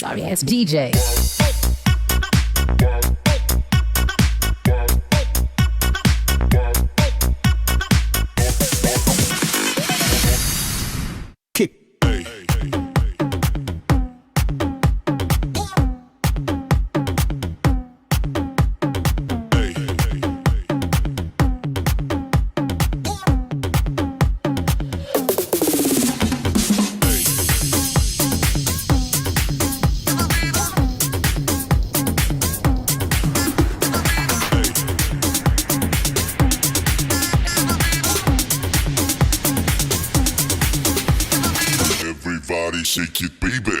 sorry ass DJ. Shake it, baby.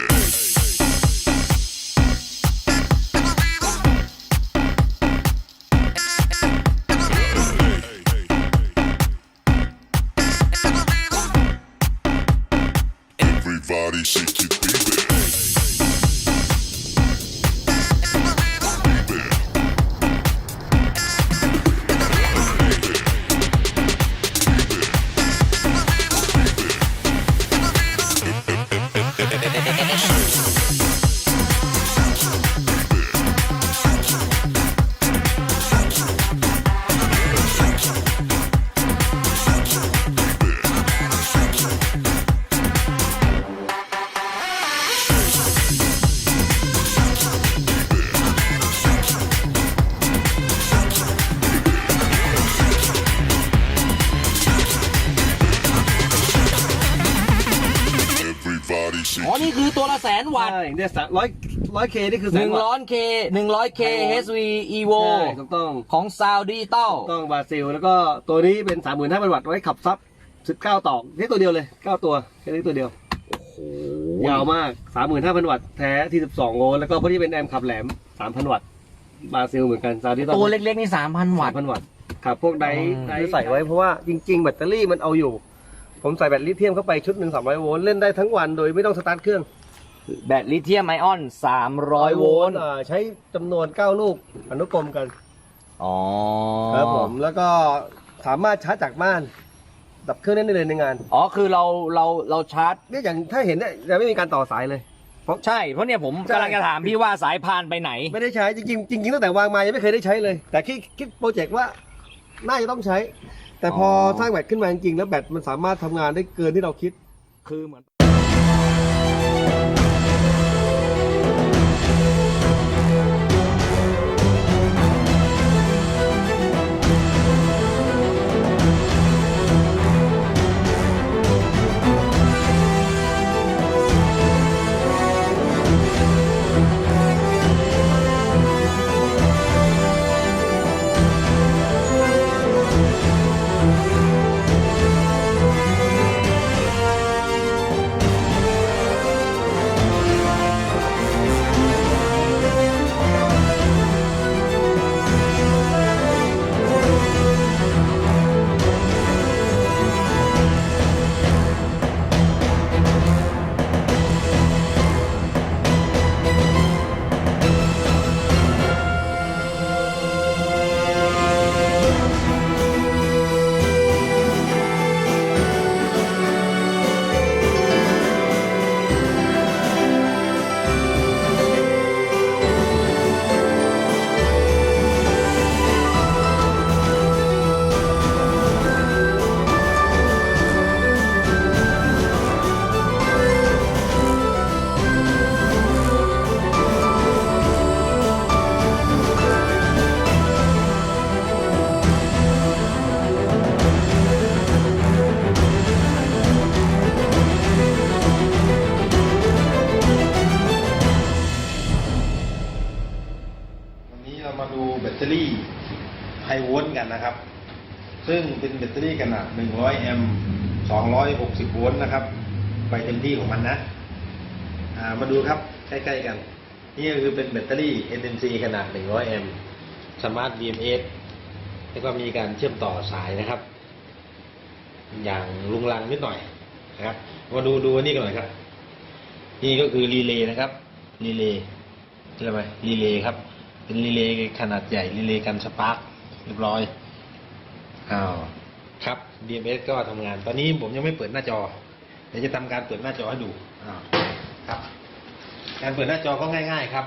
อ๋อ นี่คือตัวละแสนวัตต์ใช่เนี่ยร้อยร้อยเคนี่คือหแสนึ่นงวัตร้อยต์เคหนึ่งร้อยเค HV Evo ใช่ถูกต้อง ของ Sound Digital ถูกต้องบราซิล แล้วก็ตัวนี้เป็น35,000วัตต์ไว้ขับซับ19ตอกนี่ตัวเดียวเลย9ตัวแค่นี้ตัวเดียว ยาวมาก35,000วัตต์แท้ที่12โวลต์แล้วก็พวกที่เป็นแอมป์ขับแหลม3,000วัตต์บราซิลเหมือนกันซาดิตัวเล็กๆนี่3,000วัตต์3,000วัตต์ครับพวกไดอืม ไดใส่ไว้เพราะว่าจริง ๆ แบตเตอรี่มันเอาอยู่ ผมใส่แบตลิเธียมเข้าไปชุดหนึ่ง300โวลต์เล่นได้ทั้งวันโดยไม่ต้องสตาร์ทเครื่องแบตลิเธียมไอออน 300 โวลต์อ่าใช้จำนวน 9 ลูกอนุกรมกัน อ๋อครับผมแล้วก็สามารถชาร์จจากบ้าน ดับเครื่องได้เลยในงาน อ๋อ คือเราเราเราชาร์จเนี่ยอย่างถ้าเห็นเนี่ยจะไม่มีการต่อสายเลย ใช่ เพราะเนี่ยผมใช่กำลังจะถามพี่ว่าสายพานไปไหน ไม่ได้ใช้จริงๆจริงๆตั้งแต่วางมายังไม่เคยได้ใช้เลย แต่คิดคิดโปรเจกต์ว่าน่าจะต้องใช้ แต่พอสร้างแบตขึ้นมาจริงๆแล้วแบตมันสามารถทำงานได้เกินที่เราคิด คือเหมือน กันนะครับ ซึ่งเป็นแบตเตอรี่ขนาด 100 แอมป์ 260 โวลต์นะครับ ไปเต็มที่ของมันนะามาดูครับใกล้ๆกัน นี่ก็คือเป็นแบตเตอรี่ NMC ขนาด 100 แอมป์ Smart BMS แล้วก็มีการเชื่อมต่อสายนะครับ อย่างลุงลังนิดหน่อยนะครับ มาดูดูอันนี้กันหน่อยครับ นี่ก็คือรีเลย์นะครับ รีเลย์ใช่ไหมรีเลย์ครับ เป็นรีเลย์ขนาดใหญ่รีเลย์กันสปาร์ค เรียบร้อยอ้าวครับ DMS ก็ทำงาน ตอนนี้ผมยังไม่เปิดหน้าจอ เดี๋ยวจะทำการเปิดหน้าจอให้ดูอ้าวครับ การเปิดหน้าจอก็ง่าย ๆ ครับ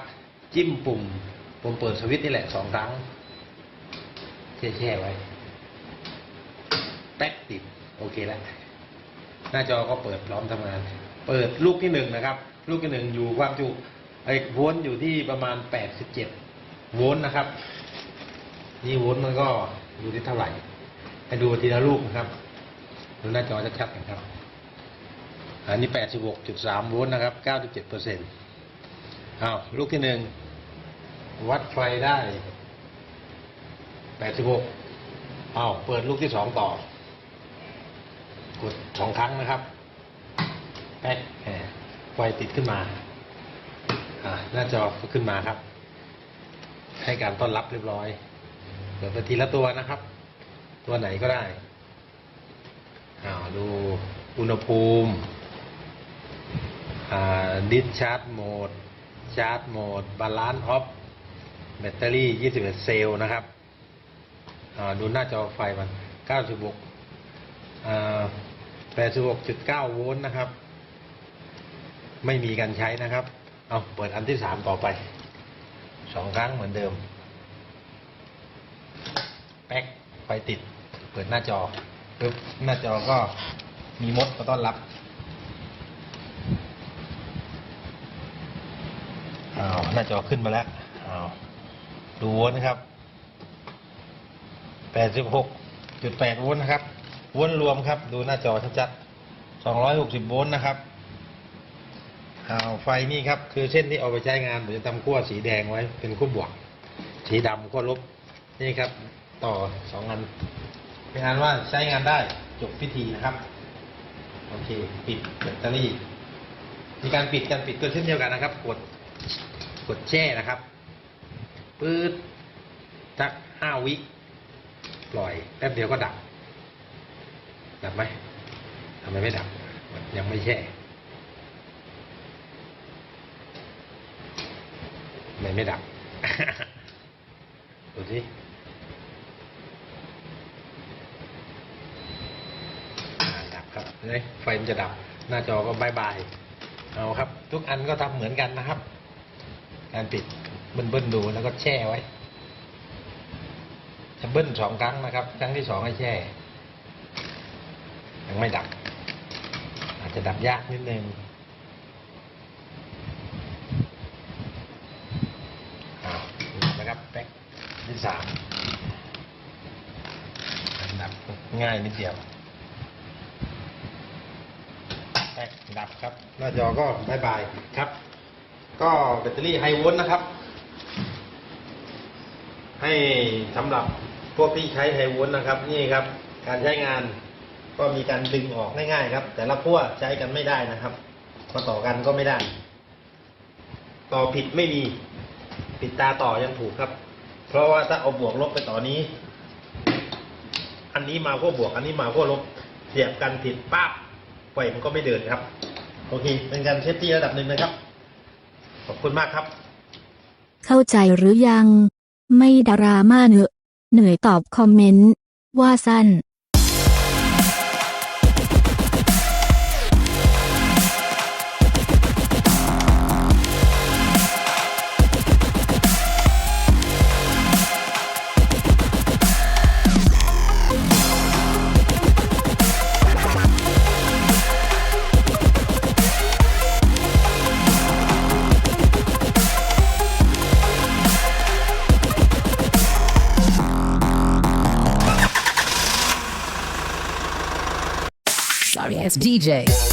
จิ้มปุ่มปุ่มเปิดสวิตช์นี่แหละสองครั้งแช่ๆไว้แป๊กติดโอเคแล้วหน้าจอก็เปิดพร้อมทำงาน เปิดลูกที่หนึ่งนะครับ ลูกที่หนึ่งอยู่ความจุไอ้โวลต์อยู่ที่ประมาณแปดสิบเจ็ดโวลต์นะครับ นี่โวลต์มันก็อยู่ที่เท่าไหร่ให้ดูทีละลูกนะครับดูหน้าจอชัดๆนะครับ อันนี้แปดสิบหกจุดสามโวลต์นะครับเก้าสิบเจ็ดเปอร์เซ็นต์อ้าวลูกที่หนึ่งวัดไฟได้แปดสิบหกอ้าวเปิดลูกที่สองต่อ กดสองครั้งนะครับแป๊กแหไฟติดขึ้นมาอ่าหน้าจอก็ขึ้นมาครับ ให้การต้อนรับเรียบร้อย เปิดไปทีละตัวนะครับ ตัวไหนก็ได้อ้าวดูอุณหภูมิอ่าดิสชาร์จโหมด ชาร์จโหมด บาลานซ์ออฟแบตเตอรี่ 21 เซลล์นะครับอ่าดูหน้าจอไฟมัน 96อ่า86.9 โวลต์นะครับ ไม่มีการใช้นะครับ เอาเปิดอันที่สามต่อไปสองครั้งเหมือนเดิม แป๊กไฟติด เปิดหน้าจอปึ๊บหน้าจอก็มีมดมาต้อนรับอ้าวหน้าจอขึ้นมาแล้วอ้าวดูโวลต์นะครับ86.8โวลต์นะครับโวลต์รวมครับ ดูหน้าจอชัดๆ260โวลต์นะครับอ้าวไฟนี่ครับ คือเส้นที่เอาไปใช้งานผมจะทำขั้วสีแดงไว้เป็นขั้วบวก สีดำขั้วลบนี่ครับ ต่อสองอันเป็นอันว่าใช้งานได้จบพิธีนะครับ โอเค ปิดแบตเตอรี่ มีการปิดการปิดก็เช่นเดียวกันนะครับ กดกดแช่นะครับปื๊ดสักห้าวิปล่อยแป๊บเดียวก็ดับ ดับไหมทำไมไม่ดับ ยังไม่แช่ทำไมไม่ดับ ดูสิอ่าดับครับเห็นไหมไฟมันจะดับ หน้าจอก็บายบายเอาครับ ทุกอันก็ทำเหมือนกันนะครับ การปิดเบิ้ลๆดูแล้วก็แช่ไว้จะเบิ้ลสองครั้งนะครับ ครั้งที่สองให้แช่ ยังไม่ดับ อาจจะดับยากนิดนึงอ้านะครับแป๊กที่สามดับง่ายนิดเดียวแป๊ กดับครับ หน้าจอก็บายบายครับ ก็แบตเตอรี่ไฮโวลต์นะครับ ให้สำหรับพวกที่ใช้ไฮโวลต์นะครับ นี่ครับ การใช้งานก็มีการดึงออกง่ายๆ ครับ แต่ละขั้วใช้กันไม่ได้นะครับมาต่อกันก็ไม่ได้ ต่อผิดไม่มีปิดตาต่อยังถูกครับ เพราะว่าถ้าเอาบวกลบไปต่อนี้ อันนี้มาขั้วบวก อันนี้มาขั้วลบเสียบกันผิดปั๊บ ไฟมันก็ไม่เดินครับ โอเค เป็นการเซฟตี้ระดับหนึ่งนะครับ ขอบคุณมากครับ เข้าใจหรือยัง ไม่ดาราม่าเนอะเหนื่อยตอบคอมเมนต์ ว่าสั้น as DJ.